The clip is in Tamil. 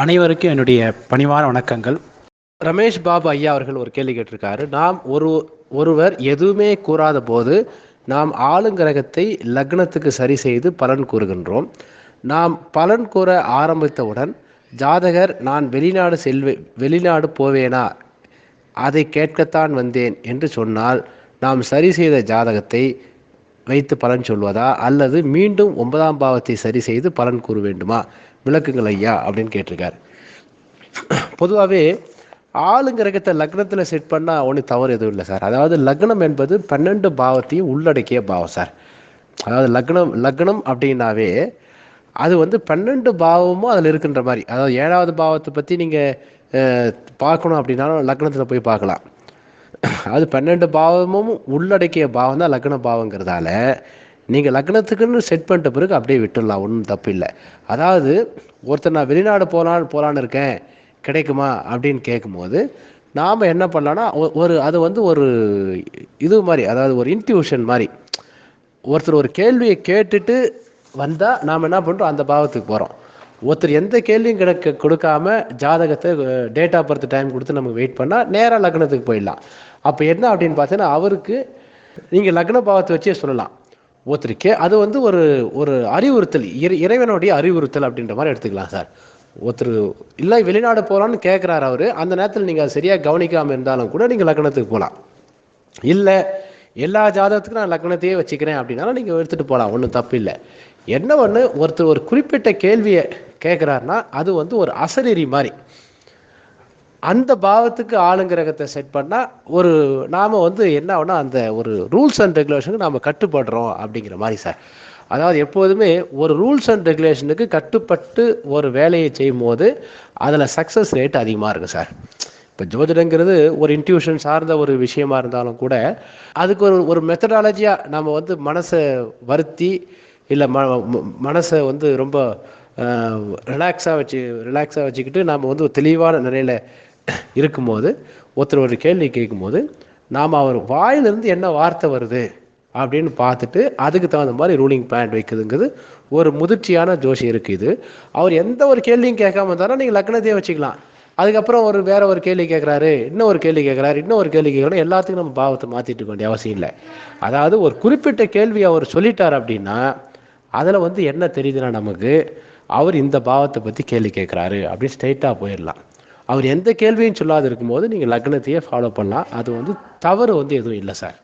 அனைவருக்கும் என்னுடைய பணிவான வணக்கங்கள். ரமேஷ் பாபு ஐயா அவர்கள் ஒரு கேள்வி கேட்டிருக்காரு. நாம் ஒரு ஒருவர் எதுவுமே கூறாத போது நாம் ஆளுங்கிரகத்தை லக்னத்துக்கு சரி செய்து பலன் கூறுகின்றோம். நாம் பலன் கூற ஆரம்பித்தவுடன் ஜாதகர் நான் வெளிநாடு செல்வே வெளிநாடு போவேனா? அதை கேட்கத்தான் வந்தேன் என்று சொன்னால் நாம் சரி செய்த ஜாதகத்தை வைத்து பலன் சொல்வதா? அல்லது மீண்டும் ஒன்பதாம் பாவத்தை சரி செய்து பலன் கூற வேண்டுமா? விளக்குங்கள் ஐயா அப்படின்னு கேட்டிருக்கார். பொதுவாகவே ஆளுங்கிரகத்தை லக்னத்தில் செட் பண்ணால் ஒன்றும் தவறு எதுவும் இல்லை சார். அதாவது லக்னம் என்பது பன்னெண்டு பாவத்தையும் உள்ளடக்கிய பாவம் சார். அதாவது லக்னம் லக்னம் அப்படின்னாவே அது வந்து பன்னெண்டு பாவமும் அதில் இருக்கின்ற மாதிரி. அதாவது ஏழாவது பாவத்தை பற்றி நீங்கள் பார்க்கணும் அப்படின்னாலும் லக்னத்தில் போய் பார்க்கலாம். அது பன்னெண்டு பாவமும் உள்ளடக்கிய பாவம் தான் லக்ன பாவங்கிறதால நீங்கள் லக்னத்துக்குன்னு செட் பண்ணிட்ட பிறகு அப்படியே விட்டுடலாம் ஒன்றும் தப்பு இல்லை. அதாவது ஒருத்தர் நான் வெளிநாடு போகலான்னு போகலான்னு இருக்கேன் கிடைக்குமா அப்படின்னு கேட்கும்போது நாம் என்ன பண்ணலான்னா ஒரு அது வந்து ஒரு இது மாதிரி அதாவது ஒரு இன்ட்யூஷன் மாதிரி. ஒருத்தர் ஒரு கேள்வியை கேட்டுட்டு வந்தால் நாம் என்ன பண்ணுறோம் அந்த பாவத்துக்கு போகிறோம் ஒருத்தர் எந்த கேள்வியும் கிடக்க கொடுக்காம ஜாதகத்தை டேட் ஆஃப் பர்த் டைம் கொடுத்து நமக்கு வெயிட் பண்ணால் நேராக லக்னத்துக்கு போயிடலாம். அப்போ என்ன அப்படின்னு பார்த்தீங்கன்னா அவருக்கு நீங்கள் லக்ன பாவத்தை வச்சே சொல்லலாம். ஒருத்தருக்கே அது வந்து ஒரு ஒரு அறிவுறுத்தல் இறை இறைவனுடைய அறிவுறுத்தல் அப்படின்ற மாதிரி எடுத்துக்கலாம் சார். ஒருத்தர் இல்லை வெளிநாடு போகலான்னு கேட்குறாரு அவர். அந்த நேரத்தில் நீங்கள் சரியாக கவனிக்காமல் இருந்தாலும் கூட நீங்கள் லக்னத்துக்கு போகலாம் இல்லை எல்லா ஜாதகத்துக்கும் நான் லக்னத்தையே வச்சுக்கிறேன் அப்படின்னாலும் நீங்கள் எடுத்துகிட்டு போகலாம் ஒன்றும் தப்பு இல்லை. என்ன ஒன்று ஒருத்தர் ஒரு குறிப்பிட்ட கேள்வியை கேட்குறாருன்னா அது வந்து ஒரு அசரீரி மாதிரி அந்த பாவத்துக்கு ஆளுங்கிரகத்தை செட் பண்ணால் ஒரு நாம் வந்து என்ன அந்த ஒரு ரூல்ஸ் அண்ட் ரெகுலேஷனுக்கு நாம் கட்டுப்படுறோம் அப்படிங்கிற மாதிரி சார் அதாவது எப்போதுமே ஒரு ரூல்ஸ் அண்ட் ரெகுலேஷனுக்கு கட்டுப்பட்டு ஒரு வேலையை செய்யும் போது அதில் சக்ஸஸ் ரேட் அதிகமாக இருக்குது சார் இப்போ ஜோதிடங்கிறது ஒரு இன்ட்யூஷன் சார்ந்த ஒரு விஷயமா இருந்தாலும் கூட அதுக்கு ஒரு ஒரு மெத்தடாலஜியாக நம்ம வந்து மனசை வருத்தி இல்லை ம ம- மனசை வந்து ரொம்ப ரிலாக்ஸாக வச்சு ரிலாக்ஸாக வச்சுக்கிட்டு நாம் வந்து ஒரு தெளிவான நிலையில் இருக்கும்போது ஒருத்தர் ஒரு கேள்வி கேட்கும்போது நாம் அவர் வாயிலிருந்து என்ன வார்த்தை வருது அப்படின்னு பார்த்துட்டு அதுக்கு தகுந்த மாதிரி ரூலிங் பிளான் வைக்குதுங்கிறது ஒரு முதிர்ச்சியான ஜோசியருக்கு இது. அவர் எந்த ஒரு கேள்வியும் கேட்காம இருந்தாலும் நீங்கள் லக்னத்தையே வச்சுக்கலாம். அதுக்கப்புறம் ஒரு வேற ஒரு கேள்வி கேட்குறாரு இன்னும் ஒரு கேள்வி கேட்குறாரு இன்னும் ஒரு கேள்வி கேட்குறாரு எல்லாத்துக்கும் நம்ம பாவத்தை மாற்றிட்டு இருக்க வேண்டிய அவசியம் இல்லை. அதாவது ஒரு குறிப்பிட்ட கேள்வி அவர் சொல்லிட்டார் அப்படின்னா அதில் வந்து என்ன தெரியுதுன்னா நமக்கு அவர் இந்த பாவத்தை பற்றி கேள்வி கேட்குறாரு அப்படின்னு ஸ்ட்ரைட்டாக போயிடலாம். அவர் எந்த கேள்வியும் சொல்லாது இருக்கும்போது நீங்கள் லக்னத்தையே ஃபாலோ பண்ணலாம். அது வந்து தவறு வந்து எதுவும் இல்லை சார்